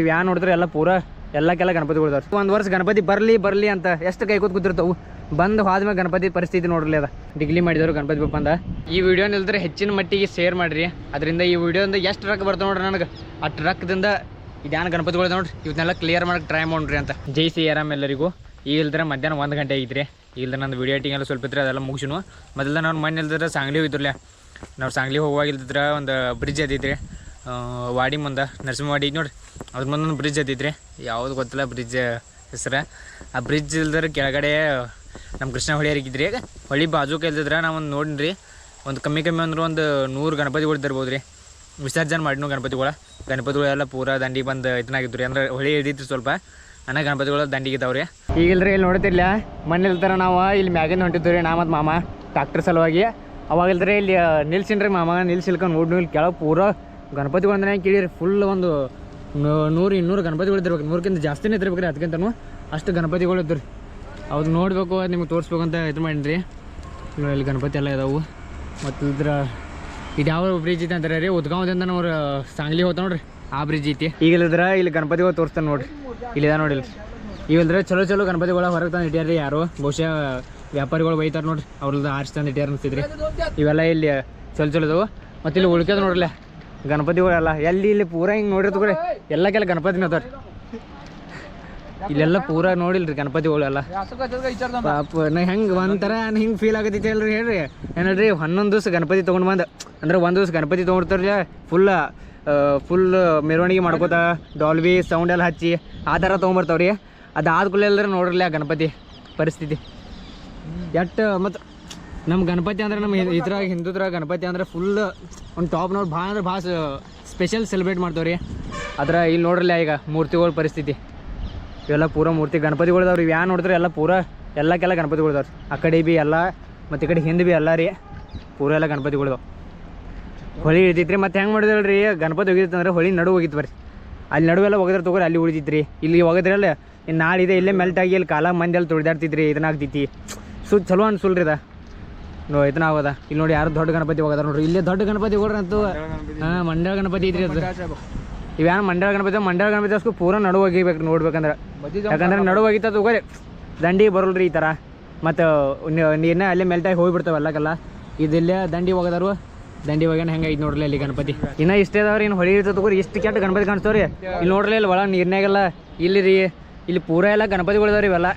ಯಾ ನೋಡಿದ್ರೆ ಎಲ್ಲ ಪೂರ ಎಲ್ಲಕ್ಕೆಲ್ಲ ಗಣಪತಿಗಳು ಒಂದು ವರ್ಷ ಗಣಪತಿ ಬರಲಿ ಬರಲಿ ಅಂತ ಎಷ್ಟು ಕೈ ಕೂತ್ ಕೂತಿರ್ತಾವು. ಬಂದು ಹೋದ್ಮೇಲೆ ಗಣಪತಿ ಪರಿಸ್ಥಿತಿ ನೋಡ್ರಿ ಅದ. ಡಿಗ್ಲಿ ಮಾಡಿದವರು ಗಣಪತಿ ಬಪ್ಪ ಅಂದ ಈ ವಿಡಿಯೋ ನಿಲ್ದ್ರೆ ಹೆಚ್ಚಿನ ಮಟ್ಟಿಗೆ ಶೇರ್ ಮಾಡಿರಿ. ಅದರಿಂದ ಈ ವಿಡಿಯೋದಿಂದ ಎಷ್ಟು ರೊಕ್ಕ ಬರ್ತಾವ ನೋಡ್ರಿ ನನಗೆ. ಆ ಟ್ರಕ್ದಿಂದ ಇದ್ಯಾನ ಗಣಪತಿಗಳು ನೋಡ್ರಿ. ಇವನ್ನೆಲ್ಲ ಕ್ಲಿಯರ್ ಮಾಡಕ್ಕೆ ಟ್ರೈ ಮಾಡ್ರಿ ಅಂತ. ಜೈ ಸಿ ಆರಾಮ್ ಎಲ್ಲರಿಗೂ. ಈಗ ಇಲ್ದ್ರೆ ಮಧ್ಯಾಹ್ನ ಒಂದು ಗಂಟೆ ಆಗಿದ್ರಿ ಇಲ್ದ್ರೆ ನಂದು ವಿಡಿಯೋ ಎಡಿಟಿಂಗ್ ಎಲ್ಲ ಸ್ವಲ್ಪ ಇದ್ರೆ ಅದೆಲ್ಲ ಮುಗಿಸಿನು. ಮೊದಲ ನಾನು ಮನೆ ಇಲ್ದ್ರೆ ಸಾಂಗ್ಲಿ ಹೋಗಿದ್ರಲ್ಲ ನಾವು ಸಾಂಗ್ಲಿ ಹೋಗುವಾಗ ಇಲ್ದಿದ್ರೆ ಒಂದು ಬ್ರಿಡ್ಜ್ ಅದಿದ್ರಿ ವಾಡಿ ಮುಂದೆ, ನರಸಿಂಹವಾಡಿ ನೋಡ್ರಿ. ಅದ್ರ ಮುಂದೊಂದು ಬ್ರಿಡ್ಜ್ ಅದಿದ್ರಿ ಯಾವ್ದು ಗೊತ್ತಿಲ್ಲ ಬ್ರಿಡ್ಜ್ ಹೆಸರು. ಆ ಬ್ರಿಡ್ಜ್ ಇಲ್ದ್ರೆ ಕೆಳಗಡೆ ನಮ್ಮ ಕೃಷ್ಣ ಹೊಳಿಯರಿಗಿದ್ರಿ ಈಗ ಹೊಳಿ ಬಾಜುಕ ಇಲ್ದಿದ್ರೆ ನಾವು ಒಂದು ನೋಡಿನ್ರಿ. ಒಂದು ಕಮ್ಮಿ ಕಮ್ಮಿ ಅಂದ್ರೆ ಒಂದು ನೂರು ಗಣಪತಿಗಳು ತರ್ಬೋದು ರೀ ವಿಸರ್ಜನೆ ಮಾಡಿನೂ ಗಣಪತಿಗಳ. ಗಣಪತಿಗಳು ಎಲ್ಲ ಪೂರ ದಂಡಿಗೆ ಬಂದು ಇದನ್ನಾಗಿದ್ದು ರೀ ಅಂದ್ರೆ ಹೊಳಿ ಹಿಡಿದ್ರಿ ಸ್ವಲ್ಪ. ಅನ್ನ ಗಣಪತಿಗಳು ದಂಡಿಗೆ ಇದಾವೆ ರೀ ಈಗಿಲ್ರಿ, ಇಲ್ಲಿ ನೋಡ್ತಿರ್ಲ ಮನೆ ಇಲ್ದಾರ ನಾವು ಇಲ್ಲಿ ಮ್ಯಾಗಿಂದ ಹೊಂಟಿದ್ದು ರೀ ನಾ ಮಾಮ. ಟ್ರಾಕ್ಟರ್ ಸಲುವಾಗಿ. ಅವಾಗ ಇಲ್ಲಿ ನಿಲ್ಸಿನ್ರಿ ಮಾಮ. ನಿಲ್ಸಿಲ್ಕೊಂಡು ನೋಡ್ನು ಇಲ್ಲಿ ಕೆಳಗೆ ಪೂರ ಗಣಪತಿಗಳು ಅಂದ್ರೆ ಕೇಳಿರಿ ಫುಲ್ ಒಂದು ನೂರು, ಇನ್ನೂರು ಗಣಪತಿಗಳು ಇದ್ದಿರ್ಬೇಕು. ನೂರಕ್ಕಿಂತ ಜಾಸ್ತಿನೇ ಇದ್ದಿರ್ಬೇಕು ರೀ ಅದಕ್ಕಿಂತನೂ ಅಷ್ಟು ಗಣಪತಿಗಳು ಇದ್ದು ರೀ ಅವ್ರು ನೋಡಬೇಕು, ಅದು ನಿಮ್ಗೆ ತೋರಿಸ್ಬೇಕು ಅಂತ ಇದು ಮಾಡಿರಿ ಇಲ್ಲಿ ಗಣಪತಿ ಎಲ್ಲ ಇದಾವೆ. ಮತ್ತು ಇದ್ರ ಇದು ಯಾವ ಬ್ರಿಡ್ಜ್ ಐತೆ ಅಂತಾರೆ ರೀ, ಉದ್ಗಾವದಿಂದ ಅವ್ರು ಸಾಂಗ್ಲಿ ಹೋಗ್ತಾ ನೋಡ್ರಿ, ಆ ಬ್ರಿಡ್ಜ್ ಐತಿ. ಈಗ ಇಲ್ಲಿ ಗಣಪತಿಗಳು ತೋರಿಸ್ತಾನೆ ನೋಡ್ರಿ. ಇಲ್ಲಿದ ನೋಡಿಲ್ಲ ಇವಿಲ್ದ್ರೆ ಚಲೋ ಚಲೋ ಗಣಪತಿಗಳ ಹೊರಗೆ ತಂದು ರೀ ಯಾರು. ಬಹುಶಃ ವ್ಯಾಪಾರಿಗಳು ಬೈತಾರೆ ನೋಡ್ರಿ ಅವ್ರದ್ದು ಆರಿಸಿ ತಂದು ಅನ್ಸ್ತಿದ್ರಿ. ಇವೆಲ್ಲ ಇಲ್ಲಿ ಚಲೋ ಚಲೋ ಇದಾವೆ. ಮತ್ತು ಇಲ್ಲಿ ಉಳ್ಕ್ಯದ ನೋಡ್ರಲ್ಲ ಗಣಪತಿಗಳೆಲ್ಲ ಎಲ್ಲಿ ಇಲ್ಲಿ ಪೂರ ಹಿಂಗೆ ಎಲ್ಲ ಕೆಲ ಗಣಪತಿನ ಅದಾವ್ರಿ. ಇಲ್ಲೆಲ್ಲ ಪೂರ ನೋಡಿಲ್ರಿ ಗಣಪತಿಗಳೆಲ್ಲ. ಪಾಪ, ನಾ ಹೆಂಗೆ ಒಂಥರ ಹಿಂಗೆ ಫೀಲ್ ಆಗತೈತಿ ಅಲ್ರಿ ಹೇಳ್ರಿ. ಏನಲ್ರಿ ಹನ್ನೊಂದು ದಿವಸ ಗಣಪತಿ ತೊಗೊಂಡು ಬಂದು. ಅಂದ್ರೆ ಒಂದು ದಿವಸ ಗಣಪತಿ ತೊಗೊಂಡ್ತಾರಲ್ಲ ಫುಲ್ ಫುಲ್ ಮೆರವಣಿಗೆ ಮಾಡ್ಕೋತ ಡಾಲ್ಬಿ ಸೌಂಡ್ ಎಲ್ಲ ಹಚ್ಚಿ, ಆ ಥರ ತೊಗೊಂಬರ್ತಾವ್ರಿ. ಅದಾದ ಕೂಡಲೇ ಎಲ್ಲರೂ ನೋಡ್ರಲ್ಲ ಗಣಪತಿ ಪರಿಸ್ಥಿತಿ. ಎಟ್ಟು ಮತ್ತು ನಮ್ಮ ಗಣಪತಿ ಅಂದ್ರೆ ನಮ್ಮ ಇದ್ರಾಗ, ಹಿಂದೂದ್ರಾಗ ಗಣಪತಿ ಅಂದ್ರೆ ಫುಲ್ ಒಂದು ಟಾಪ್ ನೋಡಿ ಭಾಳ ಅಂದ್ರೆ ಭಾಳ ಸ್ಪೆಷಲ್ ಸೆಲೆಬ್ರೇಟ್ ಮಾಡ್ತಾವ್ರಿ. ಅದ್ರ ಇಲ್ಲಿ ನೋಡ್ರಲ್ಲ ಈಗ ಮೂರ್ತಿಗಳ ಪರಿಸ್ಥಿತಿ. ಇವೆಲ್ಲ ಪೂರ ಮೂರ್ತಿ ಗಣಪತಿಗಳು ಇದಾವ್ರಿ ಇವು ಯಾ ನೋಡಿದ್ರೆ ಎಲ್ಲ ಪೂರ ಎಲ್ಲಕ್ಕೆಲ್ಲ ಗಣಪತಿಗಳು ಇದಾವ್ರಿ ಆ ಕಡೆ ಬಿ ಎಲ್ಲ, ಮತ್ತು ಈ ಕಡೆ ಹಿಂದೆ ಬಿ ಎಲ್ಲ ರೀ. ಪೂರ ಎಲ್ಲ ಗಣಪತಿಗಳು ಇದಾವೆ ಹೊಳಿ ರೀ ಮತ್ತು ಹೆಂಗೆ ರೀ ಗಣಪತಿ ಹೋಗಿತ್ತು ಹೊಳಿ ನಡು ಹೋಗಿತ್ತು ಬರ್ರಿ. ಅಲ್ಲಿ ನಡುವೆಲ್ಲ ಒಗದ್ರೆ ತಗೋರಿ, ಅಲ್ಲಿ ಉಳಿತೈತ್ರಿ ಇಲ್ಲಿ ಒಗದ್ರಲ್ಲ ಇನ್ನು ನಾಳೆ ಇದೆ ಇಲ್ಲೇ ಮೆಲ್ಟ್ ಆಗಿ, ಇಲ್ಲಿ ಕಾಲ ಮಂದಿ ಅಲ್ಲಿ ತುಳಿದಾಡ್ತಿದ್ರಿ ಇದನ್ನಾಗ್ತೈತಿ ಸು ಚಲೋ ಅನ್ಸುಲ್ರಿ ಅದ. ಇದನ್ನ ಆಗೋದ ಇಲ್ಲಿ ನೋಡಿ ಯಾರು ದೊಡ್ಡ ಗಣಪತಿ ಹೋಗದ ನೋಡ್ರಿ. ಇಲ್ಲೇ ದೊಡ್ಡ ಗಣಪತಿ ಹೋಗ್ರಿ ಅಂತೂ ಹಾಂ ಮಂಡ್ಯ ಗಣಪತಿ ಐತ್ರಿ ಅದು. ಇವ್ಯಾನ ಮಂಡ್ಯ ಗಣಪತಿ ಮಂಡ್ಯ ಗಣಪತಿ ಅಷ್ಟು ಪೂರ ನಡು ಒಗಿಬೇಕು ನೋಡ್ಬೇಕಂದ್ರೆ. ಯಾಕಂದ್ರೆ ನಡು ಒಗಿತದ ಹೋಗ್ರಿ ದಂಡಿ ಬರಲ್ರಿ ಈ ಥರ ಮತ್ತು ನೀರನ್ನ ಅಲ್ಲೇ ಮೆಲ್ಟಾಗಿ ಹೋಗ್ಬಿಡ್ತಾವೆ ಎಲ್ಲಕ್ಕೆಲ್ಲ. ಇದಿಲ್ಲೇ ದಂಡಿ ಹೋಗದಾರು ದಂಡಿ ಹೋಗ್ಯಾನ ಹೆಂಗೆ ಐತೆ ನೋಡ್ರಿ ಅಲ್ಲಿ ಗಣಪತಿ. ಇನ್ನ ಇಷ್ಟೇ ಅದಾವ್ರಿ ಇನ್ನು ಹೊಳಿ ಇರ್ತದೆ ತಗೋರಿ. ಇಷ್ಟು ಕೆಟ್ಟ ಗಣಪತಿ ಕಾಣಿಸ್ತಾವ್ರಿ. ಇಲ್ಲಿ ನೋಡ್ರಿ ಇಲ್ಲಿ ಒಳಗೆ ನೀರ್ನಾಗೆಲ್ಲ ಇಲ್ಲಿ ರೀ ಇಲ್ಲಿ ಪೂರ ಎಲ್ಲ ಗಣಪತಿಗಳಿದಾವ್ರಿ ಇವೆಲ್ಲ.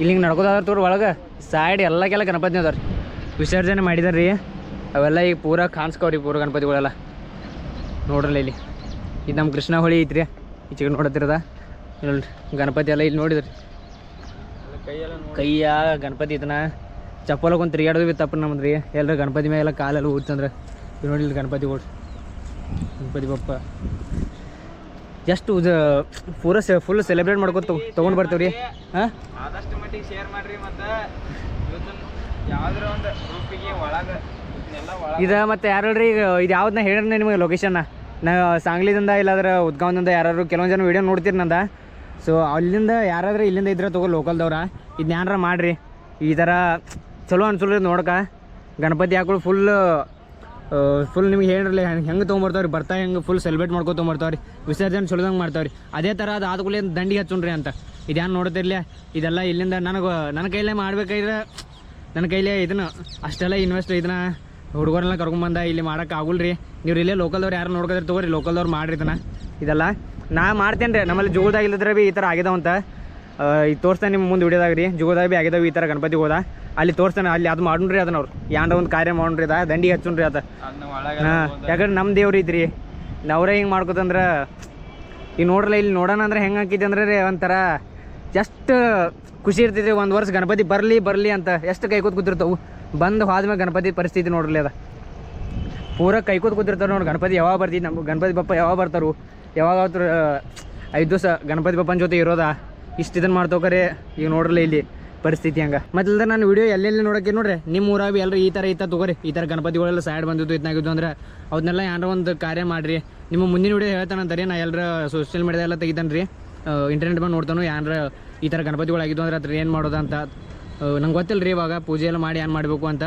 ಇಲ್ಲಿ ಹಿಂಗೆ ನಡ್ಕೋದಾದ್ರ ತೋರಿ ಒಳಗೆ. ಸೈಡ್ ಎಲ್ಲಕ್ಕೆಲ್ಲ ಗಣಪತಿ ಅದಾವ್ರಿ. ವಿಸರ್ಜನೆ ಮಾಡಿದಾರ್ರಿ. ಅವೆಲ್ಲ ಈಗ ಪೂರ ಕಾಣಿಸ್ಕವ್ರಿ ಪೂರ ಗಣಪತಿಗಳೆಲ್ಲ. ನೋಡ್ರಲ್ಲ ಇಲ್ಲಿ. ಇದು ನಮ್ಮ ಕೃಷ್ಣ ಹೊಳಿ ಐತ್ರಿ ಈಚೆಗೆ ನೋಡತ್ತಿರದ ನೋಡ್ರಿ, ಗಣಪತಿ ಎಲ್ಲ ಇಲ್ಲಿ ನೋಡಿದ್ರಿ. ಕೈಯ ಗಣಪತಿ ಇದನ್ನ ಚಪ್ಪಲ ಕುಂತ ತಿರುಗಾಡೋದು ಬಿ ತಪ್ಪು ನಮ್ಮದ್ರಿ ಎಲ್ಲರೂ ಗಣಪತಿ ಮೇಲೆ ಕಾಲೆಲ್ಲ ಊದ್ತಂದ್ರೆ. ಇಲ್ಲಿ ನೋಡಿ ಇಲ್ಲಿ ಗಣಪತಿಗಳು ಗಣಪತಿ ಬಪ್ಪ. ಎಷ್ಟು ಇದು ಪೂರ ಫುಲ್ ಸೆಲೆಬ್ರೇಟ್ ಮಾಡ್ಕೊತ ತೊಗೊಂಡು ಬರ್ತೀವಿ ರೀ ಹಾಂ? ಆದಷ್ಟು ಮಟ್ಟಿಗೆ ಶೇರ್ ಮಾಡ್ರಿ ಮತ್ತೆ ಯಾವ್ದಾರ ಒಳಗೆ ಇದು ಮತ್ತೆ ಯಾರು ಹೇಳ್ರಿ ಈಗ ಇದು ಯಾವ್ದನ್ನ ಹೇಳ್ರಿ ನಿಮಗೆ ಲೊಕೇಶನ್ ನಾ? ಸಾಂಗ್ಲಿದಿಂದ ಇಲ್ಲಾದ್ರೆ ಉದ್ಗಾವದಿಂದ ಯಾರು ಕೆಲವೊಂದು ಜನ ವೀಡಿಯೋ ನೋಡ್ತೀರಿ ನಂದ. ಸೊ ಅಲ್ಲಿಂದ ಯಾರಾದ್ರೂ ಇಲ್ಲಿಂದ ಇದ್ರೆ ತಗೋ ಲೋಕಲ್ದವ್ರ ಇದನ್ನ ಏನಾರ ಮಾಡ್ರಿ? ಈ ಥರ ಚಲೋ ಅನ್ಸಲ್ರಿ ನೋಡಕ. ಗಣಪತಿ ಹಾಕೊಳ್ಳಿ ಫುಲ್ ಫುಲ್ ನಿಮ್ಗೆ ಹೇಳಿರಲಿ, ಹೆಂಗೆ ತೊಗೊಂಬರ್ತಾವ್ರಿ? ಬರ್ತಾ ಹೆಂಗೆ ಫುಲ್ ಸೆಲೆಬ್ರೇಟ್ ಮಾಡ್ಕೊ ತೊಗೊಂಬರ್ತಾವ್ರಿ? ವಿಸರ್ಜನೆ ಚಲೋದಂಗೆ ಮಾಡ್ತಾವ್ರಿ. ಅದೇ ಥರ ಅದು ಆದ್ಕೂಲೆ ದಂಡಿಗೆ ಹಚ್ಚುಣ್ರಿ ಅಂತ. ಇದ್ಯಾನು ನೋಡ್ತಿರ್ಲಿ? ಇದೆಲ್ಲ ಇಲ್ಲಿಂದ ನನಗೆ ನನ್ನ ಕೈಲೇ ಮಾಡ್ಬೇಕಾದ್ರೆ ನನ್ನ ಕೈಲಿ ಇದನ್ನು ಅಷ್ಟೆಲ್ಲ ಇನ್ವೆಸ್ಟ್ ಇದನ್ನ ಹುಡುಗರೆಲ್ಲ ಕರ್ಕೊಂಬಂದ ಇಲ್ಲಿ ಮಾಡೋಕ್ಕಾಗಲ್ರಿ ನೀವು ಇಲ್ಲೇ ಲೋಕಲ್ದವ್ರು ಯಾರು ನೋಡ್ಕೋದ್ರೆ ತಗೋರಿ ಲೋಕಲ್ದವ್ರು ಮಾಡ್ರಿ ಇದನ್ನ. ಇದೆಲ್ಲ ನಾ ಮಾಡ್ತೇನೆ ರೀ ನಮ್ಮಲ್ಲಿ ಜುಗುದಾಗ ಇಲ್ಲದ್ರೆ ಭೀ ಈ ಥರ ಆಗಿದಾವಂತ ಈಗ ತೋರಿಸ್ತಾನೆ ನಿಮ್ಮ ಮುಂದೆ ವಿಡಿಯೋದಾಗ ರೀ ಜುಗುದಾಗ ಭೀ ಆಗಿದಾವೆ ಈ ಥರ ಗಣಪತಿ ಹೋದ. ಅಲ್ಲಿ ತೋರಿಸ್ತಾನೆ ಅಲ್ಲಿ ಅದು ಮಾಡ್ರಿ ಅದನ್ನ ಅವ್ರು. ಯಾಂಡ ಒಂದು ಕಾರ್ಯ ಮಾಡ್ರಿ ಅದ ದಂಡಿಗೆ ಹಚ್ಚುನ್ರಿ ಅದ. ಹಾಂ ಯಾಕಂದ್ರೆ ನಮ್ಮ ದೇವ್ರು ಇದ್ರಿ ನಾವ್ರೆ ಹಿಂಗೆ ಮಾಡ್ಕೋತಂದ್ರೆ ಈಗ ನೋಡ್ರಲ್ಲ ಇಲ್ಲಿ ನೋಡೋಣ ಅಂದ್ರೆ ಹೆಂಗೆ ಹಾಕಿದ್ದೆ ಅಂದ್ರೆ ರೀ ಒಂಥರ ಜಸ್ಟ್ ಖುಷಿ ಇರ್ತೈತಿ, ಒಂದು ವರ್ಷ ಗಣಪತಿ ಬರಲಿ ಬರಲಿ ಅಂತ ಎಷ್ಟು ಕೈ ಕೂತ್ ಕೂತಿರ್ತಾವು ಬಂದು ಹೋದ್ಮೇಲೆ ಗಣಪತಿ ಪರಿಸ್ಥಿತಿ ನೋಡ್ರಲಿ ಅದ. ಪೂರ ಕೈ ಕೂತ್ ಕೂತಿರ್ತಾರೆ ನೋಡಿ, ಗಣಪತಿ ಯಾವಾಗ ಬರ್ತೀವಿ ನಮ್ಮ ಗಣಪತಿ ಬಪ್ಪ ಯಾವಾಗ ಬರ್ತಾರು ಯಾವಾಗ ಐದು ದಿವಸ ಗಣಪತಿ ಬಪ್ಪನ ಜೊತೆ ಇರೋದ? ಇಷ್ಟು ಇದನ್ನು ಮಾಡ್ತೋಕರೆ ಈಗ ನೋಡ್ರಲ್ಲ ಇಲ್ಲಿ ಪರಿಸ್ಥಿತಿ ಹಂಗೆ. ಮತ್ತೆ ನಾನು ವಿಡಿಯೋ ಎಲ್ಲೆಲ್ಲಿ ನೋಡೋಕೆ ನೋಡ್ರಿ ನಿಮ್ಮ ಊರಾಗ ಎಲ್ಲರೂ ಈ ಥರ ಈ ಥರ ತಗೋರಿ, ಈ ಥರ ಗಣಪತಿಗಳೆಲ್ಲ ಸೈಡ್ ಬಂದಿದ್ದು ಇದನ್ನಾಗಿದ್ದು ಅಂದ್ರೆ ಅವ್ನೆಲ್ಲ ಏನಾರ ಒಂದು ಕಾರ್ಯ ಮಾಡಿರಿ. ನಿಮ್ಮ ಮುಂದಿನ ವಿಡಿಯೋ ಹೇಳ್ತಾನಂತಾರೆ ನಾ ಎಲ್ಲರ ಸೋಷಿಯಲ್ ಮೀಡಿಯಾ ಎಲ್ಲ ತೆಗಿತಾನೆ ರೀ ಇಂಟರ್ನೆಟ್ ಬಂದು ನೋಡ್ತಾನು ಏನಾರ ಈ ಥರ ಗಣಪತಿಗಳಾಗಿದ್ದು ಅಂದ್ರೆ ಅದ್ರ ಏನು ಮಾಡೋದು ಅಂತ ನಂಗೆ ಗೊತ್ತಿಲ್ಲ ರೀ ಇವಾಗ, ಪೂಜೆ ಎಲ್ಲ ಮಾಡಿ ಏನು ಮಾಡಬೇಕು ಅಂತ.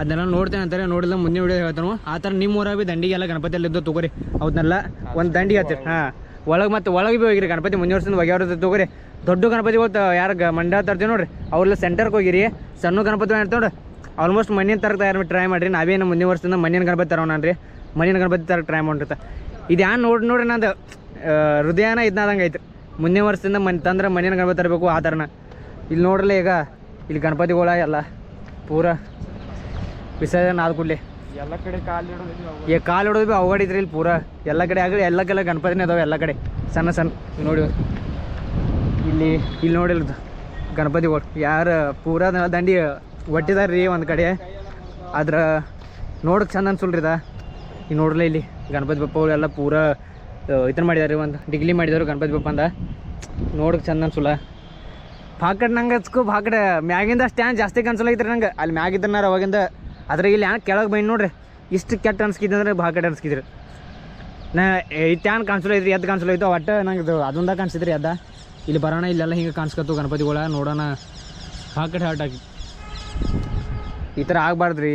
ಅದನ್ನೆಲ್ಲ ನೋಡ್ತೇನೆ ಅಂತಾರೆ ನೋಡಿಲ್ಲ ಮುಂದಿನ ವಿಡಿಯೋ ಹೇಳ್ತಾನು. ಆ ಥರ ನಿಮ್ಮ ಊರಾಗ ಬಿ ದಂಡಿಗೆಲ್ಲ ಗಣಪತಿ ತೊಗೊರಿ ಅವನ್ನೆಲ್ಲ ಒಂದು ದಂಡಿಗೆ ಹತ್ತಿರ ಹಾಂ, ಒಳಗೆ ಮತ್ತು ಒಳಗೆ ಭೀ ಹೋಗಿರಿ, ಗಣಪತಿ ಮುಂದಿನ ವರ್ಷದಿಂದ ಒಗೆಯವ್ರದ್ದು ತೊಗೊರಿ. ದೊಡ್ಡ ಗಣಪತಿಗಳು ತ ಯಾರು ಗ ತರ್ತೀವಿ ನೋಡ್ರಿ, ಅವ್ರೆಲ್ಲ ಸೆಂಟರ್ಗೆ ಹೋಗಿರಿ, ಸಣ್ಣ ಗಣಪತಿ ಇರ್ತಾವೆ ಆಲ್ಮೋಸ್ಟ್ ಮಣ್ಣಿನ ತರಕ್ಕೆ ತಯಾರು ಟ್ರೈ ಮಾಡಿರಿ, ನಾವೇನು ಮುಂದಿನ ವರ್ಷದಿಂದ ಮಣ್ಣಿನ ಗಣಪತಿ ತರೋಣ ರೀ ಮಣ್ಣಿನ ಗಣಪತಿ ತರಕ್ಕೆ ಟ್ರೈ ಮಾಡಿರ್ತ ಇದು ಯಾರು ನೋಡಿ, ನೋಡ್ರಿ ನಂದು ಹೃದಯನ ಇದ್ನಾದಂಗೆ ಐತೆ ಮುಂದಿನ ವರ್ಷದಿಂದ ಮನೆ ತಂದ್ರೆ ಮನೇನ ಗಣಪತಿ ತರಬೇಕು ಆ ಥರನ. ಇಲ್ಲಿ ನೋಡ್ರಲ್ಲ ಈಗ ಇಲ್ಲಿ ಗಣಪತಿಗಳ ಎಲ್ಲ ಪೂರ ವಿಸರ್ಜನೆ ಆದ ಕೂಡಲೇ. ಎಲ್ಲ ಕಡೆ ಕಾಲು ಇಡೋದು ಅವು. ಈ ಕಾಲು ಇಡೋದು ಭೀ ಅವಗಡಿದ್ರಿ ಇಲ್ಲಿ ಪೂರ. ಎಲ್ಲ ಕಡೆ ಆಗಲಿ ಎಲ್ಲ ಕೆಲ ಗಣಪತಿನೇ ಅದಾವೆ ಎಲ್ಲ ಕಡೆ. ಸಣ್ಣ ಸಣ್ಣ ನೋಡಿ ಇಲ್ಲಿ ಇಲ್ಲಿ ನೋಡಿಲ್ಲ ಗಣಪತಿಗಳು. ಯಾರು ಪೂರ ದಂಡಿ ಒಟ್ಟಿದಾರ ರೀ ಒಂದು ಕಡೆ. ಆದ್ರೆ ನೋಡಕ್ಕೆ ಚಂದ ಅನ್ಸುಲ್ರಿ ಇದ ಈಗ ನೋಡ್ರಲ್ಲ ಇಲ್ಲಿ ಗಣಪತಿ ಬಪ್ಪಗಳು ಎಲ್ಲ ಪೂರ ಇದನ್ನ ಮಾಡಿದಾರೆ ಒಂದು ಡಿಗ್ಲಿ ಮಾಡಿದಾರೆ ಗಣಪತಿ ಬಪ್ಪ ಅಂದ ನೋಡಕ್ಕೆ ಚಂದ ಅನ್ಸುಲ್ಲ. ಪಾಕಟ್ ನಂಗೆ ಹಚ್ಕೋ ಪಾಕಟ್ ಮ್ಯಾಗಿಂದ ಸ್ಟ್ಯಾಂಡ್ ಜಾಸ್ತಿ ಕನ್ಸಲೈತ್ರಿ ನಂಗೆ. ಅಲ್ಲಿ ಮ್ಯಾಗಿದ್ದನಾರ ಅವಾಗಿಂದ. ಅದ್ರ ಇಲ್ಲಿ ಯಾಕೆ ಕೆಳಗೆ ಬೈ ನೋಡ್ರಿ. ಇಷ್ಟು ಕೆಟ್ಟ ಅನ್ಸ್ಕಿದ್ರೆ ಅಂದ್ರೆ ಪಾಕಟ್ ಅನ್ಸ್ಕಿದ್ರಿ. ನಾ ಈ ಟ್ಯಾನ್ ಐತ್ರಿ ಎದ್ದು ಕಾಣಿಸಲು ಒಟ್ಟು ನಂಗೆ ಇದು ಅದೊಂದ ಕಾಣಿಸಿದ್ರಿ ಅದ ಇಲ್ಲಿ ಬರೋಣ, ಇಲ್ಲೆಲ್ಲ ಹಿಂಗೆ ಕಾಣಿಸ್ಕೊತು ಗಣಪತಿಗಳ. ನೋಡೋಣ. ಪಾಕಟ್ ಹಾಟ್ ಆಗಿ ಈ ಥರ ಆಗಬಾರ್ದ್ರಿ.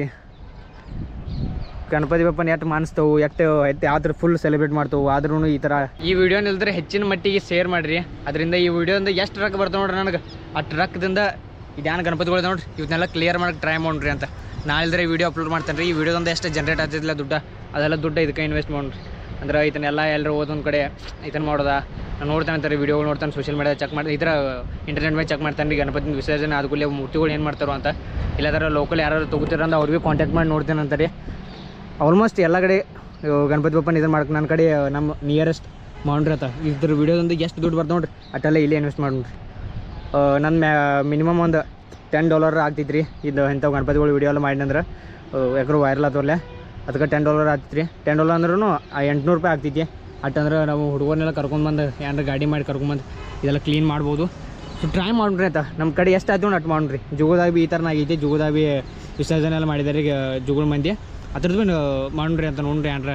ಗಣಪತಿ ಬಪ್ಪನ ಎಟ್ ಮಾನಿಸ್ತವು ಎಟ್ ಎತ್ತ ಯಾವ ಫುಲ್ ಸೆಲೆಬ್ರೇಟ್ ಮಾಡ್ತವು ಆದ್ರೂ ಈ ಥರ ಈ ವಿಡಿಯೋ ನಿಲ್ದ್ರೆ ಹೆಚ್ಚಿನ ಮಟ್ಟಿಗೆ ಶೇರ್ ಮಾಡಿರಿ. ಅದರಿಂದ ಈ ವಿಡಿಯೋದಿಂದ ಎಷ್ಟು ರೊಕ್ಕ ಬರ್ತಾವೆ ನೋಡ್ರಿ ನನಗೆ? ಆ ಟ್ರಕ್ದಿಂದ ಇದ್ಯಾನ ಗಣಪತಿಗಳು ನೋಡ್ರಿ. ಇವನ್ನೆಲ್ಲ ಕ್ಲಿಯರ್ ಮಾಡಕ್ಕೆ ಟ್ರೈ ಮಾಡ್ರಿ ಅಂತ. ನಾಳಿದ್ರೆ ವಿಡಿಯೋ ಅಪ್ಲೋಡ್ ಮಾಡ್ತೇನೆ ರೀ ಈ ವಿಡಿಯೋದಿಂದ ಎಷ್ಟು ಜನ್ರೇಟ್ ಆಗ್ತಿದ್ದಿಲ್ಲ ದುಡ್ಡು? ಅದೆಲ್ಲ ದುಡ್ಡು ಇದಕ್ಕೆ ಇನ್ವೆಸ್ಟ್ ಮಾಡ್ರಿ. ಅಂದ್ರೆ ಇದನ್ನೆಲ್ಲ ಎಲ್ಲರೂ ಓದೊಂದು ಕಡೆ ಇದನ್ನು ಮಾಡೋದಾ. ನಾನು ನೋಡ್ತಾನೆ ಅಂತಾರೆ ವಿಡಿಯೋಗಳು ನೋಡ್ತಾನೆ ಸೋಷಿಯಲ್ ಮೀಡಿಯಾ ಚೆಕ್ ಮಾಡಿ ಈ ಥರ ಇಂಟರ್ನೆಟ್ ಮೇಲೆ ಚೆಕ್ ಮಾಡ್ತಾನೆ ರೀ ಗಣಪತಿ ವಿಸರ್ಜನೆ ಆದ್ಕೂಲೆ ಮೂರ್ತಿಗಳು ಏನು ಮಾಡ್ತಾರೋ ಅಂತ. ಇಲ್ಲಾದ್ರೆ ಲೋಕಲ್ ಯಾರು ತೊಗೋತೀರ ಅಂತ ಅವ್ರಿಗೆ ಕಾಂಟ್ಯಾಕ್ಟ್ ಮಾಡಿ ನೋಡ್ತೇನೆ ಅಂತಾರೆ. ಆಲ್ಮೋಸ್ಟ್ ಎಲ್ಲ ಕಡೆ ಗಣಪತಿ ಬಪ್ಪನ ಇದನ್ನು ಮಾಡಕ್ಕೆ ನನ್ನ ಕಡೆ ನಮ್ಮ ನಿಯರೆಸ್ಟ್ ಮಾಡ್ರಿ ಆತ ಇದ್ರ ವಿಡಿಯೋದೊಂದು ಎಷ್ಟು ದುಡ್ಡು ಬರ್ತಾವೆ ನೋಡ್ರಿ. ಅಟ್ಟೆಲ್ಲ ಇಲ್ಲೇ ಇನ್ವೆಸ್ಟ್ ಮಾಡ್ರಿ ನನ್ನ ಮ್ಯಾ ಮಿನಿಮಮ್ ಒಂದು ಟೆನ್ ಡಾಲರ್ ಆಗ್ತೈತ್ರಿ. ಇದು ಇಂಥವು ಗಣಪತಿಗಳು ವಿಡಿಯೋ ಎಲ್ಲ ಮಾಡಿನಂದ್ರೆ ಯಾಕಂದ್ರೆ ವೈರಲ್ ಆತವಲ್ಲೇ ಅದಕ್ಕೆ ಟೆನ್ ಡಾಲರ್ ಆಗ್ತೈತ್ರಿ. ಟೆನ್ ಡಾಲರ್ ಅಂದ್ರೂ ಎಂಟುನೂರು ರೂಪಾಯಿ ಆಗ್ತೈತಿ ಅಟ್ಟಂದ್ರೆ ನಾವು ಹುಡುಗರನ್ನೆಲ್ಲ ಕರ್ಕೊಂಡ್ಬಂದು ಏನಾರ ಗಾಡಿ ಮಾಡಿ ಕರ್ಕೊಂಡ್ಬಂದು ಇದೆಲ್ಲ ಕ್ಲೀನ್ ಮಾಡ್ಬೋದು. ಸೊ ಟ್ರೈ ಮಾಡ್ರಿ ಆಯ್ತಾ. ನಮ್ಮ ಕಡೆ ಎಷ್ಟು ಆಯ್ತು ಅಟ್ ಮಾಡ್ರಿ. ಜುಗುದಾಗ ಈ ಥರನಾಗೈತಿ ಜುಗುದಾಗ ಭೀ ವಿಸರ್ಜನೆ ಎಲ್ಲ ಮಾಡಿದಾರೆ ಈಗ ಜುಗುಳ ಮಂದಿ. ಅದ್ರದ್ದು ಭೀ ಮಾಡ್ರಿ ಅಂತ ನೋಡ್ರಿ ಏನ್ರ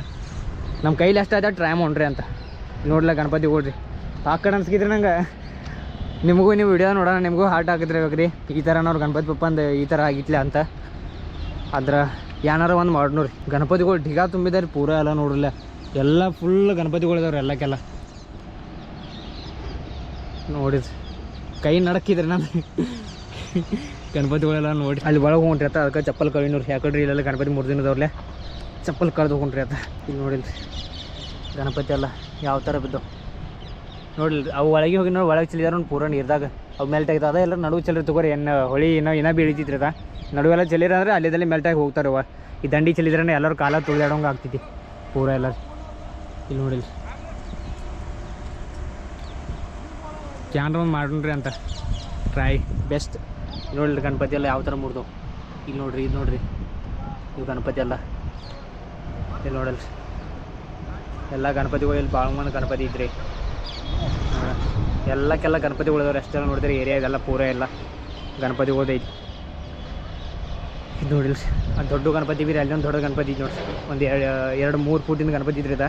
ನಮ್ಮ ಕೈಲಿ ಅಷ್ಟೇ ಅದ ಟ್ರೈ ಮಾಡ್ರಿ ಅಂತ. ನೋಡ್ಲ ಗಣಪತಿ ಹೋಗ್ರಿ ಆಕಡೆ ಕಡೆ ಅನ್ಸ್ಕಿದ್ರಿ ನಂಗೆ. ನಿಮಗೂ ನೀವು ವಿಡಿಯೋ ನೋಡೋಣ, ನಿಮಗೂ ಹಾರ್ಟ್ ಹಾಕಿದ್ರಿ ಈ ಥರ ನಾವು ಗಣಪತಿ ಪಪ್ಪಂದು ಈ ಥರ ಆಗಿತ್ಲೆ ಅಂತ. ಆದ್ರೆ ಏನಾರ ಒಂದು ಮಾಡಿ ನೋಡ್ರಿ ಗಣಪತಿಗಳು ಢಿಗಾ ತುಂಬಿದಾರೆ ಪೂರ ಎಲ್ಲ ನೋಡ್ರಲ್ಲ. ಎಲ್ಲ ಫುಲ್ ಗಣಪತಿಗಳು ಇದಾವ್ರಿ ಎಲ್ಲಕ್ಕೆಲ್ಲ. ನೋಡಿದ್ರಿ. ಕೈ ನಡಕಿದ್ರೆ ನಾನು ಗಣಪತಿಗಳೆಲ್ಲ ನೋಡಿ. ಅಲ್ಲಿ ಒಳಗೆ ಹೋಗ್ರಿ ಅತ್ತ, ಅದಕ್ಕೆ ಚಪ್ಪಲ್ ಕಳಿ ನೋಡಿ ಯಾಕಡ್ರಿ ಇಲ್ಲೆಲ್ಲ ಗಣಪತಿ ಮೂರು ದಿನದವ್ರಲ್ಲೇ ಚಪ್ಪಲ್ ಕಳೆದು ಹೋಗ್ರಿ ಅತ್ತ. ಇಲ್ಲಿ ನೋಡಿಲ್ರಿ. ಗಣಪತಿ ಎಲ್ಲ ಯಾವ ಥರ ಬಿದ್ದವು. ನೋಡಿಲ್ರಿ ಅವು ಒಳಗೆ ಹೋಗಿ ನೋಡಿ ಒಳಗೆ ಚೆಲ್ಲಿದಾರ ಒಂದು ಪೂರ ನೀರ್ದಾಗ. ಅವು ಮೆಲ್ಟ್ ಆಗ್ತದ ಎಲ್ಲ ನಡುವೆ ಚೆಲ್ಲಿರ್ ತಗೋರಿ. ಎನ್ನ ಹೊಳಿ ಏನೋ ಏನೋ ಬೀಳಿತಿದ್ರಿ ಅದ. ನಡುವೆಲ್ಲ ಚೆಲ್ಲಿರ ಅಂದ್ರೆ ಅಲ್ಲಿದಲ್ಲಿ ಮೆಲ್ಟಾಗಿ ಹೋಗ್ತಾರೆ ಅವ. ಈ ದಂಡಿ ಚೆಲ್ಲಿದ್ರೆ ಎಲ್ಲರೂ ಕಾಲ ತುಳಿದಾಡೋಂಗೆ ಆಗ್ತೈತಿ ಪೂರ ಎಲ್ಲ. ಇಲ್ಲಿ ನೋಡಿಲ್ಲ ಕ್ಯಾನ್ರ ಒಂದು ಮಾಡ್ರಿ ಅಂತ. ಟ್ರೈ. ಬೆಸ್ಟ್. ನೋಡಿರಿ ಗಣಪತಿ ಎಲ್ಲ ಯಾವ ಥರ ಮುರಿದು. ಇಲ್ಲಿ ನೋಡ್ರಿ ಇದು ನೋಡ್ರಿ. ಇವು ಗಣಪತಿ ಎಲ್ಲ ಇಲ್ಲಿ ನೋಡಲ್ರಿ. ಎಲ್ಲ ಗಣಪತಿಗಳು, ಇಲ್ಲಿ ಭಾಳ ಮಂದಿ ಗಣಪತಿ ಇದ್ರಿ. ಎಲ್ಲ ಎಲ್ಲಕ್ಕೆಲ್ಲ ಗಣಪತಿಗಳಿದವ್ರು ಎಷ್ಟೆಲ್ಲ ನೋಡಿದ್ರೆ, ಏರಿಯಾ ಇದೆಲ್ಲ ಪೂರ ಎಲ್ಲ ಗಣಪತಿ ಐತಿ. ಇದು ನೋಡಿಲ್ರಿ. ಆ ದೊಡ್ಡ ಗಣಪತಿ ಬೀರಿ, ಅಲ್ಲೊಂದು ದೊಡ್ಡ ಗಣಪತಿ ಐತಿ ನೋಡಿರಿ. ಒಂದು ಎರಡು ಮೂರು ಫೂಟಿನ ಗಣಪತಿ ಇದ್ರಿ ಇದು.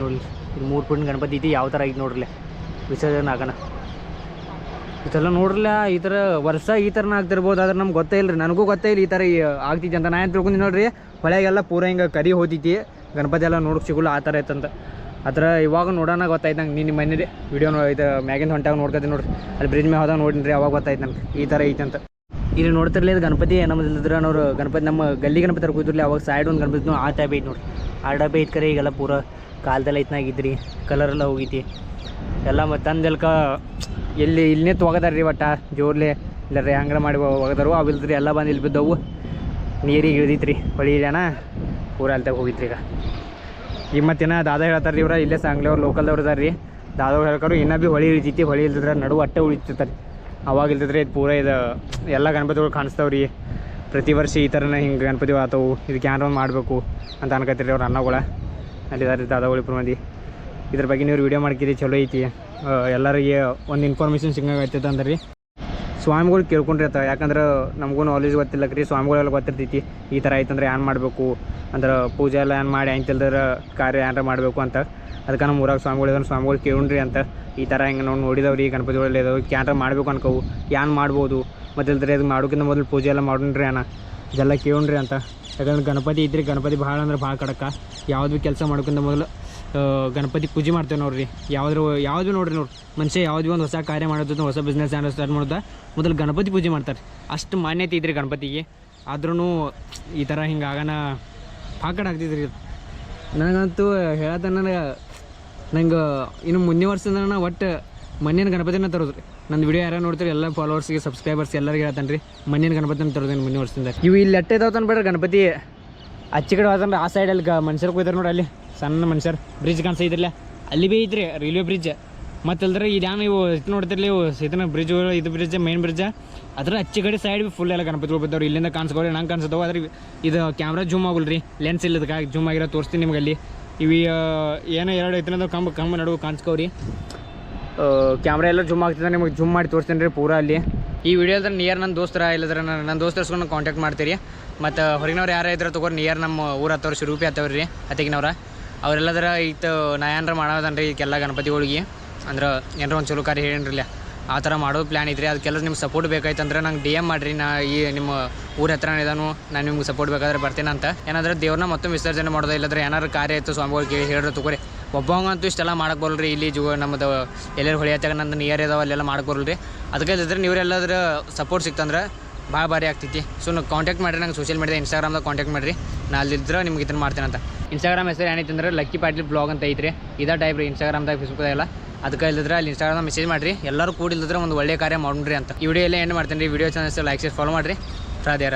ನೋಡ್ರಿ, ಇದು ಮೂರು ಫೂಟಿನ ಗಣಪತಿ ಐತಿ, ಯಾವ ಥರ ಐತಿ ನೋಡ್ರಿ ವಿಸರ್ಜನೆ ಆಗೋಣ. ಇದೆಲ್ಲ ನೋಡ್ರಲ್ಲ, ಈ ಥರ ವರ್ಷ ಈ ಥರನ ಆಗ್ತಿರ್ಬೋದು, ಆದ್ರೆ ನಮ್ಗೆ ಗೊತ್ತೇ ಇಲ್ಲ ರೀ ನನಗೂ ಗೊತ್ತೇ ಇಲ್ಲ ಈ ಥರ ಆಗ್ತೈತಿ ಅಂತ. ನಾನು ತಿಳ್ಕೊಂಡು ನೋಡ್ರಿ ಹೊಳೆಗೆಲ್ಲ ಪೂರ ಹಿಂಗೆ ಕರಿ ಹೋತೈತಿ. ಗಣಪತಿ ಎಲ್ಲ ನೋಡಕ್ಕೆ ಸಿಗಲ್ಲ, ಆ ಥರ ಐತಂತ. ಆ ಇವಾಗ ನೋಡೋಣ ಗೊತ್ತಾಯ್ತು ನಂಗೆ ನಿನ್ನ ಮನೇಲಿ ವೀಡಿಯೋ ನೋ, ಇದು ಮ್ಯಾಗಿನ ಹೊಂಟಾಗ ನೋಡ್ಕೊತೀನಿ ನೋಡ್ರಿ. ಅಲ್ಲಿ ಬ್ರಿಡ್ಜ್ ಮೇಲೆ ಹೋದಾಗ ನೋಡಿನ್ರಿ, ಅವಾಗ ಗೊತ್ತಾಯ್ತು ನನಗೆ ಈ ಥರ ಐತಂತ ಇಲ್ಲಿ ನೋಡ್ತಿರ್ಲಿ, ಇದು ಗಣಪತಿ ನಮ್ಮದಿದ್ರೆ ಅವ್ರು ಗಣಪತಿ, ನಮ್ಮ ಗಲ್ಲಿ ಗಣಪತಿ ಕೂತಿರ್ಲಿ, ಅವಾಗ ಸೈಡ್ ಒಂದು ಗಣಪತಿ ಆ ಟೈಪ್ ಐತಿ ನೋಡ್ರಿ. ಆ ಟೈಪ್ ಐತೆ ಕರೆ, ಈಗೆಲ್ಲ ಪೂರ ಕಾಲದಲ್ಲಿ ಐತ್ನಾಗಿದ್ರಿ ಕಲರ್ ಕಲರೆಲ್ಲ ಹೋಗೈತಿ. ಎಲ್ಲ ಮತ್ತು ತಂದೆಲ್ಕ ಎಲ್ಲಿ ಇಲ್ಲಿ ತೊಗದಾರ ರೀ ಒಟ್ಟ. ಜೋರ್ಲೆ ಇಲ್ಲ ರೀ ಹಂಗಾರ ಮಾಡಿ ಒಗದರು. ಅವಿಲ್ದ್ರಿ ಎಲ್ಲ ಬಂದು ಇಲ್ಲಿ ಬಿದ್ದವು. ನೀರಿಗೆ ಇಳ್ದೈತ್ರಿ ಹೊಳಿ ಜನ ಪೂರ ಅಲ್ತಾಗ ಹೋಗಿತ್ರಿ ಈಗ. ಈಗ ಮತ್ತೇನ ದಾದ ಹೇಳ್ತಾರೆ ರೀ ಇವ್ರ, ಇಲ್ಲೇ ಸಾಂಗ್ಲಿಯವ್ರು ಲೋಕಲ್ದವ್ರು ಇದಾರೆ ರೀ. ದಾದವ್ರು ಹೇಳ್ಕರು, ಇನ್ನೂ ಭೀ ಹೊಳಿ ಇಳಿತೈತಿ. ಹೊಳಿ ಇಲ್ದ್ರೆ ನಡು ಅಟ್ಟೆ ಉಳಿತಿರ್ತಾರೆ ಅವಾಗ ಇಲ್ದಿದ್ರೆ ಇದು ಪೂರ ಇದು ಎಲ್ಲ ಗಣಪತಿಗಳು ಕಾಣಿಸ್ತಾವ ರೀ. ಪ್ರತಿ ವರ್ಷ ಈ ಥರನ ಹಿಂಗೆ ಗಣಪತಿ ಆತವು. ಇದಕ್ಕೆ ಒಂದು ಮಾಡಬೇಕು ಅಂತ ಅನ್ಕತ್ತೀರಿ ಅವ್ರು ಅನ್ನಗಳ ಅಲ್ಲಿದ್ದಾರೆ ದಾದಾಗಳು ಇಬ್ಬರು ಮಂದಿ ಇದ್ರ ಬಗ್ಗೆ ನೀವು ವೀಡಿಯೋ ಮಾಡ್ಕಿರಿ, ಚಲೋ ಐತಿ. ಎಲ್ಲರಿಗೆ ಒಂದು ಇನ್ಫಾರ್ಮೇಷನ್ ಸಿಗಂಗೆ ಆಗ್ತೈತೆ ಅಂದ್ರೆ ರೀ ಸ್ವಾಮಿಗಳು ಕೇಳ್ಕೊಂಡಿರ್ತಾವೆ, ಯಾಕಂದ್ರೆ ನಮಗೂ ನಾಲೆಜ್ ಗೊತ್ತಿಲ್ಲ ರೀ ಸ್ವಾಮಿಗಳೆಲ್ಲ ಗೊತ್ತಿರ್ತೈತಿ, ಈ ಥರ ಆಯ್ತಂದ್ರೆ ಏನು ಮಾಡಬೇಕು, ಅಂದ್ರೆ ಪೂಜೆ ಎಲ್ಲ ಏನು ಮಾಡಿ ಆಯ್ತಿಲ್ದ್ರ ಕಾರ್ಯ ಏನಾರ ಮಾಡಬೇಕು ಅಂತ. ಅದಕ್ಕೆ ನಮ್ಮ ಊರಾಗ ಸ್ವಾಮಿಗಳು ಇದಾರೆ, ಸ್ವಾಮಿಗಳು ಕೇಳ್ರಿ ಅಂತ. ಈ ಥರ ಹಿಂಗೆ ನಾವು ನೋಡಿದವ್ರಿ ಗಣಪತಿಗಳಲ್ಲಿ ಇದಾವೆ ಏನಾರ ಮಾಡಬೇಕು ಅನ್ಕೋವು ಏನು ಮಾಡ್ಬೋದು. ಮತ್ತು ಇಲ್ದ್ರೆ ಅದು ಮಾಡೋಕ್ಕಿಂತ ಮೊದಲು ಪೂಜೆ ಎಲ್ಲ ಮಾಡೋಣ್ರಿ ಅಣ್ಣ. ಇದೆಲ್ಲ ಕೇಳ್ರಿ ಅಂತ. ಯಾಕಂದ್ರೆ ಗಣಪತಿ ಇದ್ರಿ ಗಣಪತಿ ಭಾಳ ಅಂದ್ರೆ ಭಾಳ ಕಡಕ ಯಾವ್ದು ಕೆಲಸ ಮಾಡೋಕ್ಕಿಂತ ಮೊದಲು ಗಣಪತಿ ಪೂಜೆ ಮಾಡ್ತೇವೆ ನೋಡ್ರಿ. ಯಾವ್ದು ಯಾವ್ದು ನೋಡ್ರಿ ನೋಡ್ರಿ ಮನುಷ್ಯ ಯಾವ್ದು ಒಂದು ಹೊಸ ಕಾರ್ಯ ಮಾಡೋದು ಹೊಸ ಬಿಸ್ನೆಸ್ ಏನೋ ಸ್ಟಾರ್ಟ್ ಮಾಡೋದ, ಮೊದಲು ಗಣಪತಿ ಪೂಜೆ ಮಾಡ್ತಾರೆ ಅಷ್ಟು ಮಾನ್ಯತೆ ಇದ್ರಿ ಗಣಪತಿಗೆ. ಆದ್ರೂ ಈ ಥರ ಹಿಂಗೆ ಆಗೋಣ ಪಾಕಡ್ ಆಗ್ತಿದ್ರಿ. ನನಗಂತೂ ಹೇಳತ್ತ ನನಗೆ ನಂಗೆ ಇನ್ನು ಮುಂದಿನ ವರ್ಷದಿಂದ ಒಟ್ಟು ಮಣ್ಣಿನ ಗಣಪತಿನ ತರೋದು ರೀ ನನ್ನ ವಿಡಿಯೋ ಯಾರು ನೋಡ್ತೀರಿ ಎಲ್ಲ ಫಾಲೋವರ್ಸ್ಗೆ ಸಬ್ಸ್ಕ್ರೈಬರ್ಸ್ ಎಲ್ಲರಿಗೆ ಹೇಳ್ತಾನೆ ರೀ ಮಣ್ಣಿನ ಗಣಪತಿನ ತರೋದೇನು ಮುಂದಿನ ವರ್ಷದಿಂದ. ಇವು ಇಲ್ಲಿ ಎಟ್ಟೆ ತಗೋತಾನೆ ಬೇಡ ಗಣಪತಿ. ಅಚ್ಚಿ ಕಡೆ ಹೋದಂದ್ರೆ ಆ ಸೈಡಲ್ಲಿ ಗ ಮನುಷ್ಯರು ಕೂಯ್ತಾರೆ ನೋಡಿ ಅಲ್ಲಿ. ಸಣ್ಣ ಮನುಷ್ಯರು ಬ್ರಿಡ್ಜ್ ಕಾಣಿಸ್ತಾ ಇದ್ರಲ್ಲ. ಅಲ್ಲಿ ಭೀ ಐತ್ರಿ ರೈಲ್ವೆ ಬ್ರಿಡ್ಜ್ ಮತ್ತು ಅಲ್ದ್ರೆ ಇದ್ಯಾನು ಇವು ಇದು ನೋಡ್ತಿರ್ಲಿ, ಇವು ಸೀತನ ಬ್ರಿಡ್ಜ್ ಇದು ಬ್ರಿಡ್ಜ್ ಮೈನ್ ಬ್ರಿಡ್ಜ್ ಅದ್ರ ಅಚ್ಚಿ ಕಡೆ ಸೈಡ್ ಬಿ ಫುಲ್ ಎಲ್ಲ ಗಣಪತಿಗಳು ಬರ್ತಾವ್ರಿ. ಇಲ್ಲಿಂದ ಕಾಣಿಸ್ಕೊಳ್ರಿ ನಂಗೆ ಕಾಣಿಸ್ತವೆ ಅದ್ರ ಇದು ಕ್ಯಾಮ್ರಾ ಜೂಮ್ ಆಗಲ್ಲ ರೀ ಲೆನ್ಸ್ ಇಲ್ಲದಕ್ಕೆ ಜೂಮ್ ಆಗಿರೋ ತೋರಿಸ್ತೀನಿ ನಿಮ್ಗೆ ಅಲ್ಲಿ ಇವು ಏನೋ ಎರಡು ಐತನದ ಕಂಬ ಕಂಬ ನಡುವೆ ಕಾಣಿಸ್ಕೋರಿ ಕ್ಯಾಮ್ರಾ ಎಲ್ಲ ಜೂಮ್ ಆಗ್ತಿದೆ, ನಿಮಗೆ ಜೂಮ್ ಮಾಡಿ ತೋರಿಸ್ತೀನಿ ರೀ ಪೂರಾ ಅಲ್ಲಿ. ಈ ವಿಡಿಯೋದ್ರೆ ನಿಯರ್ ನನ್ನ ದೋಸ್ತರ, ಇಲ್ಲದ್ರೆ ನನ್ನ ನನ್ನ ದೋಸ್ತರ್ಸ್ಕೊಂಡು ಕಾಂಟ್ಯಾಕ್ಟ್ ಮಾಡ್ತೀರಿ. ಮತ್ತು ಹೊರಗಿನವ್ರು ಯಾರು ಇದ್ರೆ ತಗೋರಿ ನಿಯರ್ ನಮ್ಮ ಊರ ಹತ್ತವ್ರು, ಶಿರೂಪಿ ಹತ್ತವ್ರಿ ರೀ, ಹತ್ತಿಗಿನವ್ರ. ಅವರೆಲ್ಲದರ ಇತ್ತು ನಾ ಏನಾರ ಮಾಡೋದನ್ರಿ ಈಗೆಲ್ಲ ಗಣಪತಿಗಳಿಗೆ. ಅಂದ್ರೆ ಏನಾರ ಒಂದು ಚಲೋ ಕಾರ್ಯ ಹೇಳಿನ್ರಲ್ಲ ಆ ಥರ ಮಾಡೋ ಪ್ಲ್ಯಾನ್ ಇದ್ರಿ ಅದಕ್ಕೆಲ್ಲ ನಿಮ್ಗೆ ಸಪೋರ್ಟ್ ಬೇಕಾಯ್ತಂದ್ರೆ ನಂಗೆ ಡಿ ಎಂ ಮಾಡಿರಿ. ನಾ ಈ ನಿಮ್ಮ ಊರ ಹತ್ರ ಇದಾನು. ನಾನು ನಿಮ್ಗೆ ಸಪೋರ್ಟ್ ಬೇಕಾದ್ರೆ ಬರ್ತೇನೆ ಅಂತ. ಏನಾದ್ರೆ ದೇವ್ರನ್ನ ಮತ್ತೊಮ್ಮೆ ವಿಸರ್ಜನೆ ಮಾಡೋದು ಇಲ್ಲದ್ರೆ ಏನಾರು ಕಾರ್ಯ ಇತ್ತು ಸ್ವಾಮಿಗಳು ಕೇಳಿ ಹೇಳ್ರಿ ತಗೋರಿ. ಒಬ್ಬವಂಗಂತೂ ಇಷ್ಟೆಲ್ಲ ಮಾಡಕ್ಕೆ ಬರಲ್ರಿ. ಇಲ್ಲಿ ಜೂ ನಮ್ಮದು ಎಲ್ಲರೂ ಹೊಳಿ ಹತ್ತಾಗ ನಂದು ನಿಯರ್ ಇದಾವೆ ಅಲ್ಲೆಲ್ಲ ಮಾಡಕ್ಕೆ ಬರಲ್ರಿ. ಅದಕ್ಕೆ ಇದ್ರೆ ನೀವೆಲ್ಲಾದ್ರ ಸಪೋರ್ಟ್ ಸಿಕ್ತಂದ್ರೆ ಭಾಳ ಭಾರಿ ಆಗ್ತೈತಿ. ಸೊ ನೀವು ಕಾಂಟ್ಯಾಕ್ಟ್ ಮಾಡಿರಿ. ನಂಗೆ ಸೋಷಿಯಲ್ ಮೀಡಿಯಾ ಇನ್ಸ್ಟಾಗ್ರಾಮ್ದಾಗ ಕಾಂಟ್ಯಾಕ್ಟ್ ಮಾಡಿರಿ. ನಾ ಅಲ್ಲಿದ್ರೆ ನಿಮ್ಗೆ ಇದನ್ನು ಮಾಡ್ತೀನಿ ಅಂತ. ಇನ್ಸ್ಟಾಗ್ರಾಮ್ ಹೆಸರು ಏನೈತೆ ಅಂದ್ರೆ ಲಕ್ಕಿ ಪಾಟೀಲ್ ಬ್ಲಾಗ್ ಅಂತ ಐತ್ರಿ. ಇದೇ ಟೈಪ್ ರೀ ಇನ್ಸ್ಟಾಗ್ರಾಮ್ದಾಗ ಫೇಸ್ಬುಕ್ದಾಗ ಎಲ್ಲ. ಅದಕ್ಕೆ ಇಲ್ಲದ್ರೆ ಅಲ್ಲಿ ಇನ್ಸ್ಟಾಗ್ರಾಮ್ ಮೆಸೇಜ್ ಮಾಡಿರಿ. ಎಲ್ಲರೂ ಕೂಡಿಲ್ಲದ್ರೆ ಒಂದು ಒಳ್ಳೆ ಕಾರ್ಯ ಮಾಡ್ರಿ ಅಂತ. ಈ ವಿಡಿಯೋ ಎಲ್ಲ ಏನು ಮಾಡ್ತೀನಿ ರೀ video channels like share follow ಮಾಡಿರಿ ರಾಧೆ